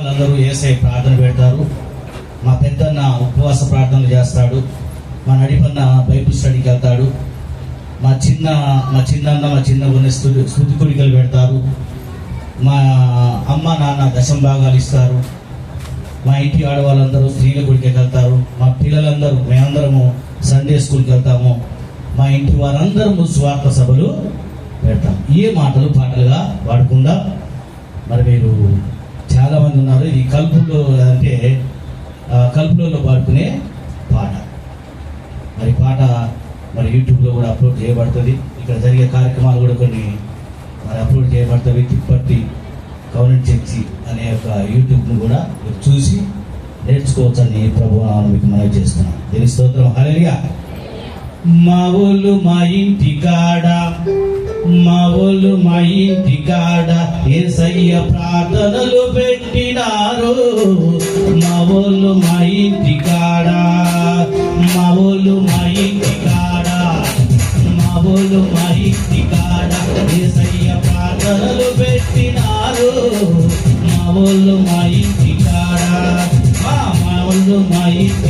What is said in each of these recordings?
వాళ్ళందరూ ఏసై ప్రార్థన పెడతారు. మా పెద్దన్న ఉపవాస ప్రార్థనలు చేస్తాడు. మా నడిపన్న బైబుల్ స్టడీకి వెళ్తాడు. మా చిన్న మా చిన్నన్న మా చిన్న కొన్ని స్థుతి స్థుతి కుడికలు పెడతారు. మా అమ్మ నాన్న దశం భాగాలు ఇస్తారు. మా ఇంటి ఆడవాళ్ళందరూ స్త్రీల గుడికి వెళ్తారు. మా పిల్లలందరూ మేమందరము సండే స్కూల్కి వెళ్తాము. మా ఇంటి వారందరము స్వార్థ సభలు పెడతాం. ఏ మాటలు పాటలుగా వాడకుండా మరి మీరు చాలా మంది ఉన్నారు. ఈ కలుపులో అంటే కల్పులలో పాడుకునే పాట. మరి పాట మరి యూట్యూబ్లో కూడా అప్లోడ్ చేయబడుతుంది. ఇక్కడ జరిగే కార్యక్రమాలు కూడా కొన్ని మరి అప్లోడ్ చేయబడుతుంది. తిప్పట్టి కౌనెంట్ చర్చి అనే ఒక యూట్యూబ్ను కూడా మీరు చూసి నేర్చుకోవచ్చని ప్రభు మీకు మనవి చేస్తున్నాం దీని స్తోత్రం. హలేగా మా ఊళ్ళు మా ఇంటి కాడ మా ఊళ్ళు మా ఇంటి కాడ ఏసయ్య ప్రార్థనలు పెట్టినారు. మా ఊళ్ళు మా ఇంటి కాడ మా ఊళ్ళు మా ఇంటి కాడ మా ఊళ్ళు మా ఇంటి కాడ ఏసయ్య ప్రార్థనలు పెట్టినారు. మా ఊళ్ళు మా ఇంటి కాడ మా ఊళ్ళు మా ఇంటి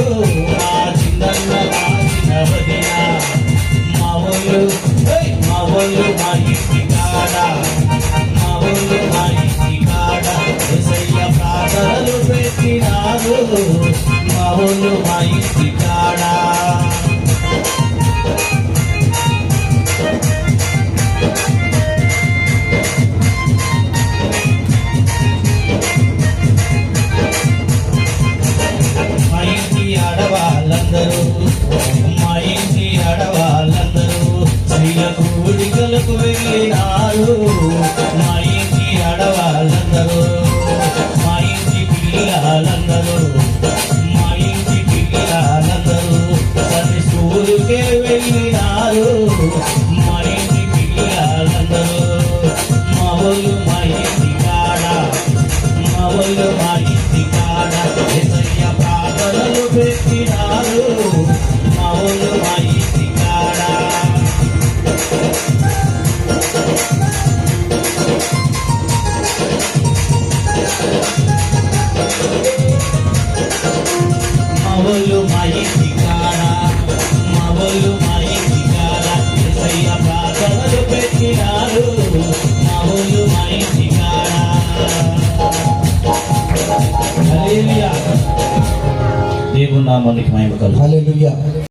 పెట్టినారు మా కూడికలకు వెళ్ళినారు మా ఇంటి ఆడవాళ్ళందరూ మా ఇంటి పిల్లలందరూ మా ఇంటి పిల్లలందరూ సరి స్కూలుకే వెళ్ళినారు. మా ఇంటి పిల్లలందరూ మా ఊళ్ళు మా ఇంటి కాడ మా ఊళ్ళు మా ఇంటి కాడ యేసయ్య ప్రార్థనలు పెట్టినారు. नाम मैं कल हालेलुया।